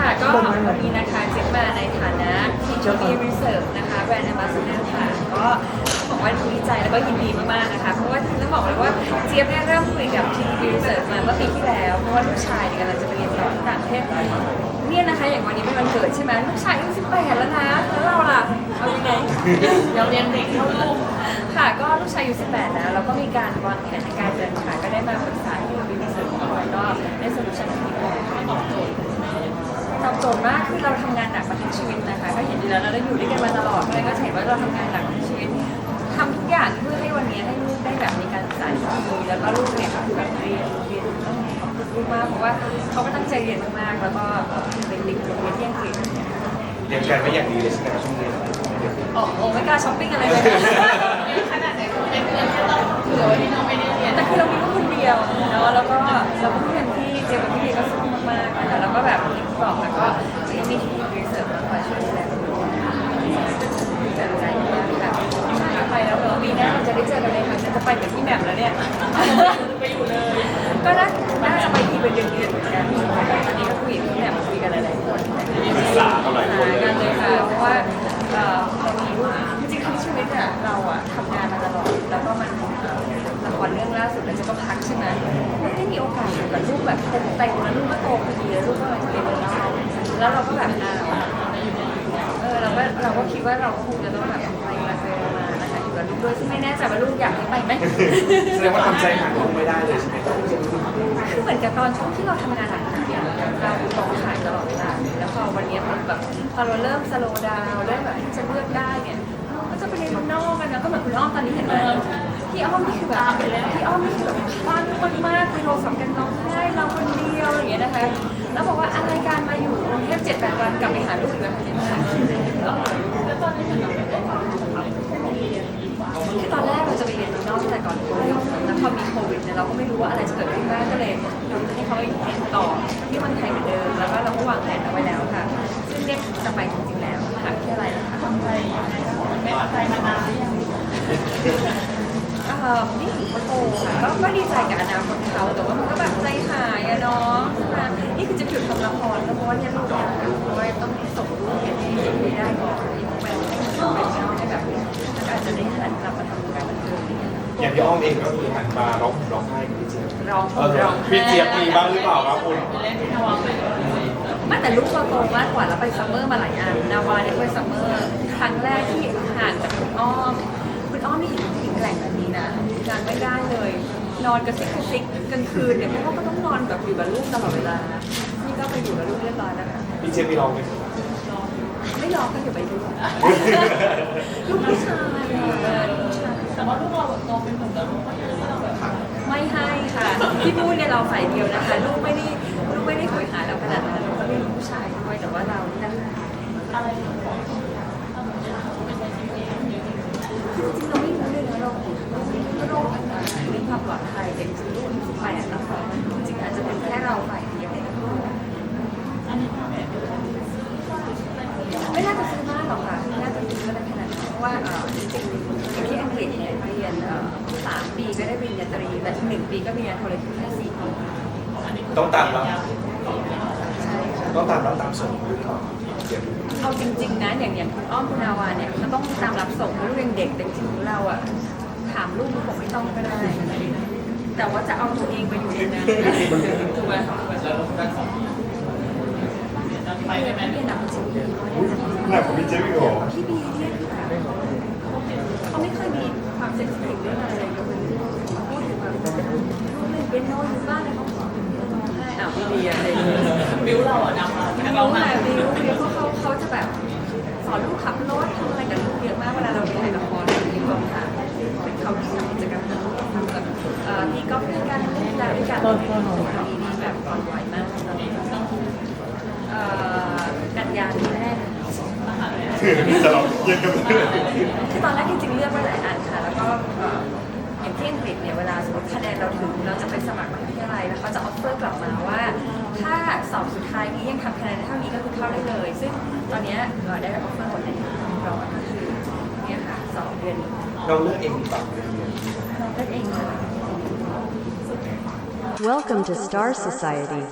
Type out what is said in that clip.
ค่ะ ก็วันนี้นะคะเจ๊มาในฐานะที่จะมีรีเสิร์ฟนะคะแบรนด์แอมบาสเดอร์ค่ะ ก็บอกว่าดีใจแล้วก็ยินดีมากๆนะคะ เพราะว่าต้องบอกเลยว่าเจี๊ยบเนี่ยเริ่มคุยกับทีมรีเสิร์ฟมาเมื่อปีที่แล้ว เพราะว่าลูกชายเนี่ยกำลังจะไปเรียนต่อต่างประเทศเนี่ยนะคะ อย่างวันนี้เป็นวันเกิดใช่ไหมลูกชายอายุสิบแปดแล้วนะ แล้วเราล่ะเอายังไงเราเรียนเด็กเท่าลูกค่ะ ก็ลูกชายอายุสิบแปดนะแล้ก็มีการวางแผนในการเดินค่ะ ก็ได้มาปรึกษาที่รีเสิร์ฟก่อนก็ได้โซลูชันที่ดีบอกตอบโจทย์ โจทย์มากคือเราทำงานหนักมาทั้งชีวิตนะคะก็เห็นอยู่แล้วเราได้อยู่ด้วยกันมาตลอดเลยก็เห็นว่าเราทำงานหนักทั้งชีวิตทำทุกอย่างเพื่อให้วันนี้ให้ลูกได้แบบมีการศึกษาที่ดีแล้วก็ลูกเนี่ยก็คือแบบเรียนเรียนต้องขอบคุณลูกมากเพราะว่าเขาก็ตั้งใจเรียนมากๆแล้วก็เป็นเด็กโรงเรียนที่อังกฤษเรียมการไว้อย่างดีเลยใช่ไหมครับช่วงนี้โอ้โหไม่กล้าช้อปปิ้งอะไรเลยขนาดไหนเป็นเงินแค่เราเผื่อไว้ที่น้องไม่ได้เรียนแต่คือเรามีลูกคนเดียวเนาะแล้วก็เราก็เพื่อนที่เจอกับพี่เดียก็สู้มากๆ ม่มแล้วเนี่ย ไปอยู่เลย ก็น่าน่าจะไปทีเป็นเดือนๆเหมือนกันตอนนี้ก็คุยกับพี่แหม่มคุยกันหลายๆคนศึกษากันหลายคนเลยกันเลยค่ะ เพราะว่าเอ่อเรามีลูกจริงๆทั้งชีวิตอะเราอะทำงานมาตลอด แล้วก็มันเอ่อละครเรื่องล่าสุดเราจะก็พักใช่ไหมไม่ได้มีโอกาสอยู่กับลูกแบบเต็มเต็มแล้วลูกก็โตพอดีแล้วลูกก็จะเรียนแล้วแล้วเราก็แบบอ้าว เออเราก็เราก็คิดว่าเราคงจะต้องแบบไปมาไปมานะคะอยู่กับ ลูกด้วยซึ่งไม่แน่ใจว่าลูกอยากให้ไปไหม แสดงว่าทำใจหาลูกไม่ได้เลยใช่ไหมครับคือเหมือนกับตอนช่วงที่เราทำงานหนักๆเนี่ยเราอยู่กองถ่ายตลอดเวลาแล้วพอวันเนี้ยมันแบบพอเราเริ่มสโลว์ดาวน์เริ่มแบบที่จะเลือกได้เนี่ยเราก็จะไปเรียนเมืองนอกกันนะก็เหมือนคุณอ้อมตอนนี้เห็นไหมพี่อ้อมนี่คือแบบพี่อ้อมนี่คือแบบบ้านคนมากคือโทรศัพท์กันร้องไห้เราคนเดียวอย่างเงี้ยนะคะแล้วบอกว่าอะไรการมาอยู่กรุงเทพเจ็ดแปดวันกลับไปหาลูกอีกแล้วค่ะแล้วแล้ อ่อนี่ถึงเขาโตค่ะก็ก็ดีใจกับอนาคตเขาแต่ว่ามันก็แบบใจหายอะเนาะนะนี่คือจะหยุดทำละครแล้วเพราะว่าเนี่ยลูกอยากราะว่าต้องส่งลูกเรียนที่ไม่ได้ก่อนมันไม่เหมือนเป็นเนาะให้แบบอาจจะได้หันกลับมาทำการบันเทิงอะไรเงี้ยอย่างพี่อ้อมเองก็คือหันมาร้องร้องไห้กับพี่เจี๊ยบร้องเออร้องพี่เจี๊ยบมีบ้างหรือเปล่าครับคุณไม่แต่ลูกเราโตมากกว่าแล้วไปซัมเมอร์มาหลายอันนาวาเนี่ยไปซัมเมอร์ครั้งแรกที่ห่างจากคุณอ้อม คุณอ้อมนี่ แหล่งแบบนี้นะงานไม่ได้เลย นอนกระซิกกระซิกกลางคืนเนี่ยเพราะว่าก็ต้องนอนแบบอยู่กับลูกตลอดเวลานี่ก็ไปอยู่กับลูกเรียบร้อยแล้วค่ะพี่เจี๊ยบมีร้องไหมไม่รอก็อยู่ไปดูลูกผู้ชายอะลูกผู้ชายแต่ว่าลูกเราโตเป็นหนุ่มแต่ลูกก็ยังเราแบบไม่ให้ค่ะที่พูดเนี่ยเราฝ่ายเดียวนะคะลูกไม่ได้ลูกไม่ได้โหยหาเราขนาดนั้นลูกก็มีลูกผู้ชายด้วยแต่ว่าเรานี่นะคะอะไร ก็ได้ปริญญาตรีแต่อีกหนึ่งปีก็ปริญญาโทเลยคือแค่สี่ปีต้องตามรับใช่ค่ะต้องตามรับตามส่งหรือเปล่าพี่เจี๊ยบเอาจริงๆนะอย่างอย่างคุณอ้อมคุณนาวาเนี่ยก็ต้องตามรับส่งเพราะลูกยังเด็กแต่จริงๆเราอะถามลูกผมไม่ต้องก็ได้ แต่ว่าจะเอาตัวเองไปอยู่ในนั้นถูกไหมไปได้ไหมเรียนหนักจริงหนักกว่าพี่เจี๊ยบอีกเหรอพี่บีเนี่ย เปียโน้ตอยู่บ้านเลยเขาขอเป็นเปียโนให้อ้าวพี่บีอะไรอย่างเงี้ยบิวเราอะดำมาบิเราวหาค่ะบิวบิวเพราะเขาเขาจะแบบสอนลูกขับรถทำอะไรกับลูกเยอะมากเวลาเราไปถ่ายละครที่กองถ่ายเป็นเขาที่ทำกิจกรรมทำกับเอ่อที่ก็ด้วยกันเล่นกีฬาด้วยกันมีมีแบบอ่อนไหวมากตอนนี้กันยาปีแรกจะเราเย็นกัน เราถึงเราจะไปสมัครมหาวิทยาลัยแล้วเขาจะออฟเฟอร์กลับมาว่า ถ้าสอบสุดท้ายนี้ยังทำคะแนนได้เท่านี้ก็คือเข้าได้เลย ซึ่งตอนเนี้ยเราได้ออฟเฟอร์หมดเลยร้อยก็คือเนี่ยค่ะสองเดือนเราเลือกเองหรือเปล่าเรียนเราเลือกเองค่ะ Welcome to Star Society.